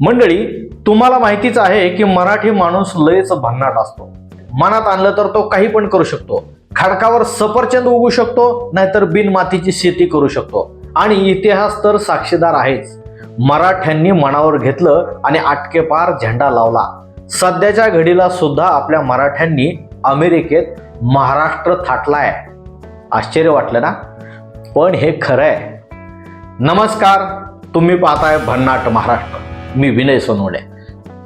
मंडळी तुम्हाला माहितीच आहे की मराठी माणूस लयच भन्नाट असतो. मनात आणलं तर तो काही पण करू शकतो. खडकावर सफरचंद उगू शकतो नाहीतर बिनमातीची शेती करू शकतो. आणि इतिहास तर साक्षीदार आहेच. मराठ्यांनी मनावर घेतलं आणि आटकेपार झेंडा लावला. सध्याच्या घडीला सुद्धा आपल्या मराठ्यांनी अमेरिकेत महाराष्ट्र थाटलाय. आश्चर्य वाटलं ना? पण हे खरं आहे नमस्कार तुम्ही पाहताय भन्नाट महाराष्ट्र. मी विनय सोनवडे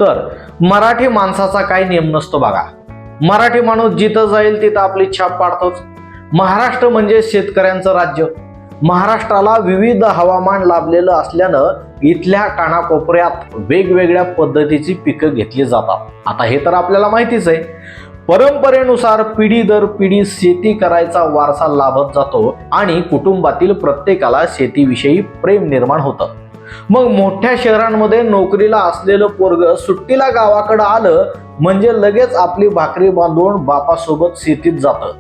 तर मराठी माणसाचा काही नियम नसतो बघा. मराठी माणूस जिथं जाईल तिथं आपली छाप पाडतोच. महाराष्ट्र म्हणजे शेतकऱ्यांचं राज्य. महाराष्ट्राला विविध हवामान लाभलेलं असल्यानं इथल्या कानाकोपऱ्यात वेगवेगळ्या पद्धतीची पिकं घेतली जातात. आता हे तर आपल्याला माहितीच आहे. परंपरेनुसार पिढी दर पिढी शेती करायचा वारसा लाभत जातो आणि कुटुंबातील प्रत्येकाला शेतीविषयी प्रेम निर्माण होतं. मग मोठ्या शहरांमध्ये नोकरीला असलेलं पोरग सुट्टीला गावाकडं आलं म्हणजे लगेच आपली भाकरी बांधून बापासोबत शेतीत जातं.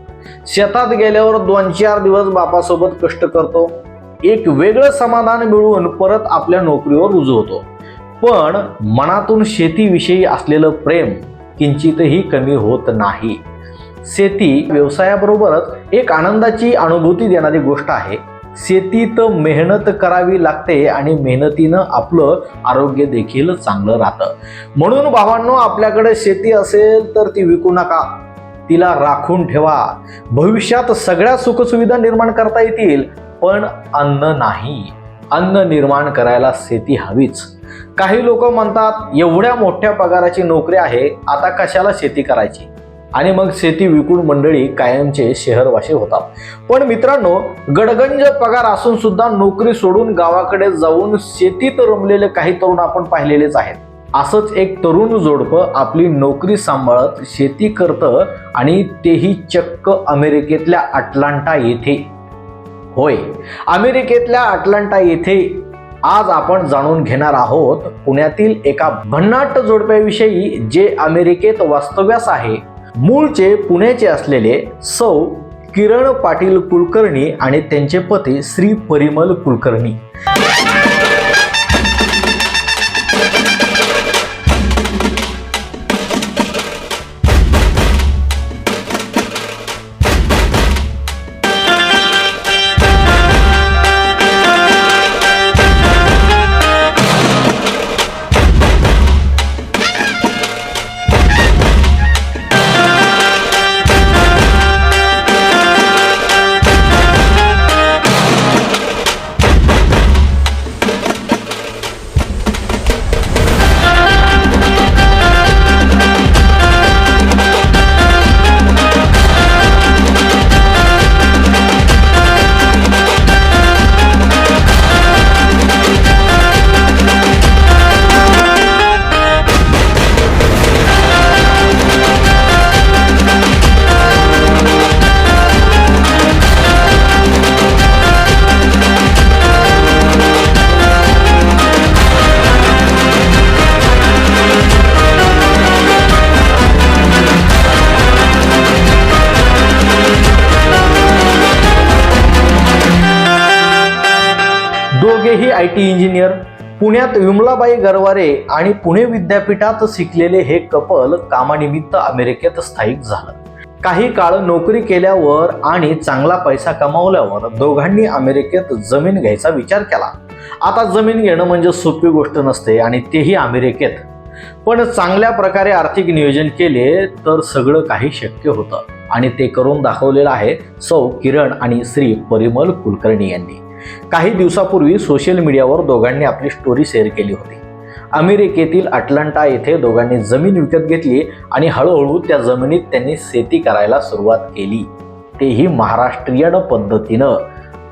शेतात गेल्यावर दोन चार दिवस बापासोबत कष्ट करतो. एक वेगळं समाधान मिळवून परत आपल्या नोकरीवर रुजवतो. पण मनातून शेतीविषयी असलेलं प्रेम किंचितही कमी होत नाही. शेती व्यवसायाबरोबरच एक आनंदाची अनुभूती देणारी गोष्ट आहे. शेतीत मेहनत करावी लागते आणि मेहनतीनं आपलं आरोग्य देखील चांगलं राहतं. म्हणून भावांनो आपल्याकडे शेती असेल तर ती विकू नका. तिला राखून ठेवा. भविष्यात सगळ्या सुखसुविधा निर्माण करता येतील पण अन्न नाही. अन्न निर्माण करायला शेती हवीच. काही लोक म्हणतात एवढ्या मोठ्या पगाराची नोकरी आहे आता कशाला शेती करायची? आणि मग शेती विकून मंडळी कायमचे शहरवासी होतात. पण मित्रांनो गडगंज पगार असून सुद्धा नोकरी सोडून गावाकडे जाऊन शेतीत रमलेले काही तरुण आपण पाहिलेलेच आहेत. असंच एक तरुण जोडपं आपली नोकरी सांभाळत शेती करतं आणि तेही चक्क अमेरिकेतल्या अटलांटा येथे. होय अमेरिकेतल्या अटलांटा येथे. आज आपण जाणून घेणार आहोत पुण्यातील एका भन्नाट जोडप्याविषयी जे अमेरिकेत वास्तव्यास आहे. मूळचे पुण्याचे असलेले सौ किरण पाटील कुलकर्णी आणि त्यांचे पती श्री परिमल कुलकर्णी. दोघेही आय टी इंजिनियर. पुण्यात विमलाबाई गरवारे आणि पुणे विद्यापीठात शिकलेले हे कपल कामानिमित्त अमेरिकेत स्थायिक झालं. काही काळ नोकरी केल्यावर आणि चांगला पैसा कमावल्यावर दोघांनी अमेरिकेत जमीन घ्यायचा विचार केला. आता जमीन घेणं म्हणजे सोपी गोष्ट नसते आणि तेही अमेरिकेत. पण चांगल्या प्रकारे आर्थिक नियोजन केले तर सगळं काही शक्य होतं. आणि ते करून दाखवलेलं आहे सौ किरण आणि श्री परिमल कुलकर्णी यांनी. काही दिवसापूर्वी सोशल मीडियावर दोघांनी आपली स्टोरी शेअर केली होती. अमेरिकेतील अटलांटा येथे दोघांनी जमीन विकत घेतली आणि हळूहळू त्या जमिनीत त्यांनी शेती करायला सुरुवात केली. तेही महाराष्ट्रीयन पद्धतीनं.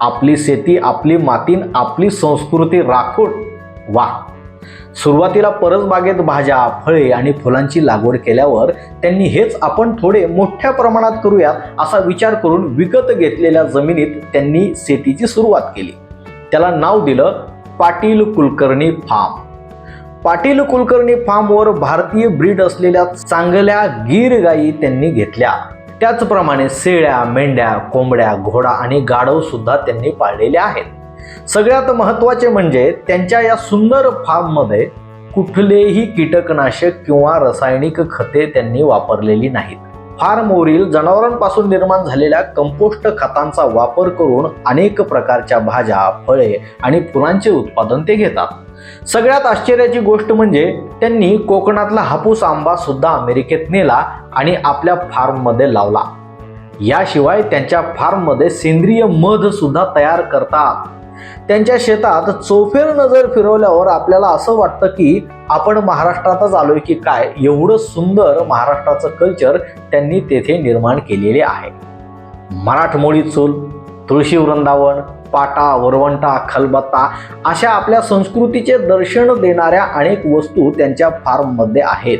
आपली शेती आपली मातीन आपली संस्कृती राखून. वा सुरुवातीला परसबागेत भाज्या फळे आणि फुलांची लागवड केल्यावर त्यांनी हेच आपण थोडे मोठ्या प्रमाणात करूयात असा विचार करून विकत घेतलेल्या जमिनीत त्यांनी शेतीची सुरुवात केली. त्याला नाव दिलं पाटील कुलकर्णी फार्म. पाटील कुलकर्णी फार्मवर भारतीय ब्रीड असलेल्या चांगल्या गीर गायी त्यांनी घेतल्या. त्याचप्रमाणे शेळ्या मेंढ्या कोंबड्या घोडा आणि गाढव सुद्धा त्यांनी पाळलेले आहेत. सगळ्यात महत्त्वाचे म्हणजे त्यांच्या या सुंदर फार्ममध्ये कुठलेही कीटकनाशक किंवा रासायनिक खते त्यांनी वापरलेली नाहीत. फार्मवरील जनावरांपासून निर्माण झालेल्या कंपोस्ट खतांचा वापर करून अनेक प्रकारच्या भाज्या फळे आणि फुलांचे उत्पादन ते घेतात. सगळ्यात आश्चर्याची गोष्ट म्हणजे त्यांनी कोकणातला हापूस आंबा सुद्धा अमेरिकेत नेला आणि आपल्या फार्ममध्ये लावला. याशिवाय त्यांच्या फार्ममध्ये सेंद्रिय मध सुद्धा तयार करतात. त्यांच्या शेतात चोफेर नजर फिरवल्यावर आपल्याला असं वाटतं की आपण महाराष्ट्रातच आलोय की काय? एवढं सुंदर महाराष्ट्राचं कल्चर त्यांनी तेथे निर्माण केलेले आहे. मराठमोळी चूल तुळशी वृंदावन पाटा वरवंटा खलबत्ता अशा आपल्या संस्कृतीचे दर्शन देणाऱ्या अनेक वस्तू त्यांच्या फार्ममध्ये आहेत.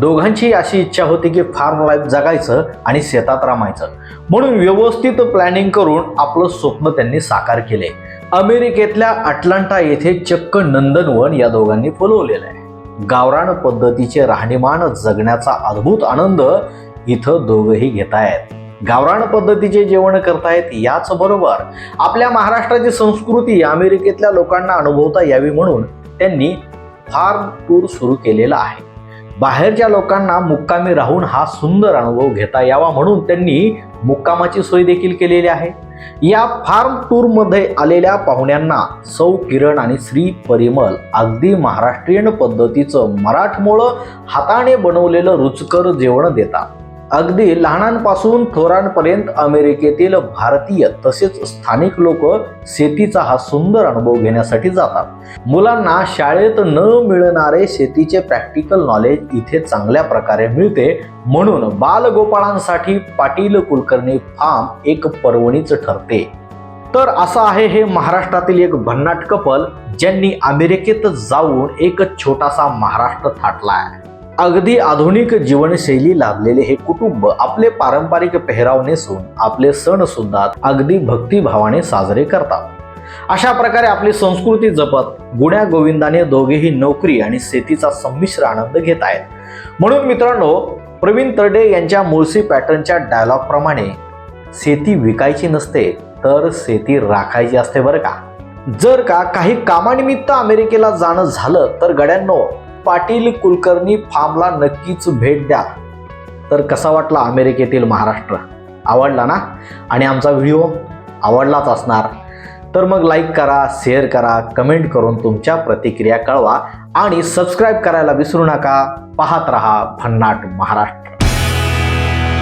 दोघांची अशी इच्छा होती की फार्म लाईफ जगायचं आणि शेतात रमायचं. म्हणून व्यवस्थित प्लॅनिंग करून आपलं स्वप्न त्यांनी साकार केले. अमेरिकेतल्या अटलांटा येथे चक्क नंदनवन या दोघांनी फुलवलेलं आहे. गावरान पद्धतीचे राहणीमान जगण्याचा अद्भुत आनंद इथं दोघंही घेतायत. आहेत गावरान पद्धतीचे जेवण करतायत याच बरोबर आपल्या महाराष्ट्राची संस्कृती अमेरिकेतल्या लोकांना अनुभवता यावी म्हणून त्यांनी फार्म टूर सुरू केलेला आहे. बाहेरच्या लोकांना मुक्कामी राहून हा सुंदर अनुभव घेता यावा म्हणून त्यांनी मुक्कामाची सोय देखील केलेली आहे. या फार्म टूरमध्ये आलेल्या पाहुण्यांना सौ किरण आणि श्री परिमल अगदी महाराष्ट्रीयन पद्धतीचं मराठमोळं हाताने बनवलेलं रुचकर जेवण देतात. अगदी लहानांपासून थोरांपर्यंत अमेरिकेतील भारतीय तसेच स्थानिक लोक शेतीचा हा सुंदर अनुभव घेण्यासाठी जातात. मुलांना शाळेत न मिळणारे शेतीचे प्रॅक्टिकल नॉलेज इथे चांगल्या प्रकारे मिळते. म्हणून बालगोपाळांसाठी पाटील कुलकर्णी फार्म एक पर्वणीच ठरते. तर असं आहे हे महाराष्ट्रातील एक भन्नाट कपल ज्यांनी अमेरिकेत जाऊन एक छोटासा महाराष्ट्र थाटला आहे अगदी आधुनिक जीवनशैली लाभलेले हे कुटुंब आपले पारंपरिक पेहराव नेसून आपले सण सुद्धा अगदी भक्तिभावाने साजरे करतात. अशा प्रकारे आपली संस्कृती जपत गुण्या गोविंदाने दोघेही नोकरी आणि शेतीचा संमिश्र आनंद घेत आहेत. म्हणून मित्रांनो प्रवीण तरडे यांच्या मुळशी पॅटर्नच्या डायलॉग प्रमाणे शेती विकायची नसते तर शेती राखायची असते बरं का? जर का काही कामानिमित्त अमेरिकेला जाणं झालं तर गड्यांनो पाटील कुलकर्णी फार्मला नक्कीच भेट द्या तर कसा वाटला अमेरिकेतील महाराष्ट्र? आवडला ना? आणि आमचा व्हिडिओ आवडलाच असणार. तर मग लाईक करा शेअर करा कमेंट करून तुमच्या प्रतिक्रिया कळवा आणि सबस्क्राईब करायला विसरू नका. पाहत रहा भन्नाट महाराष्ट्र.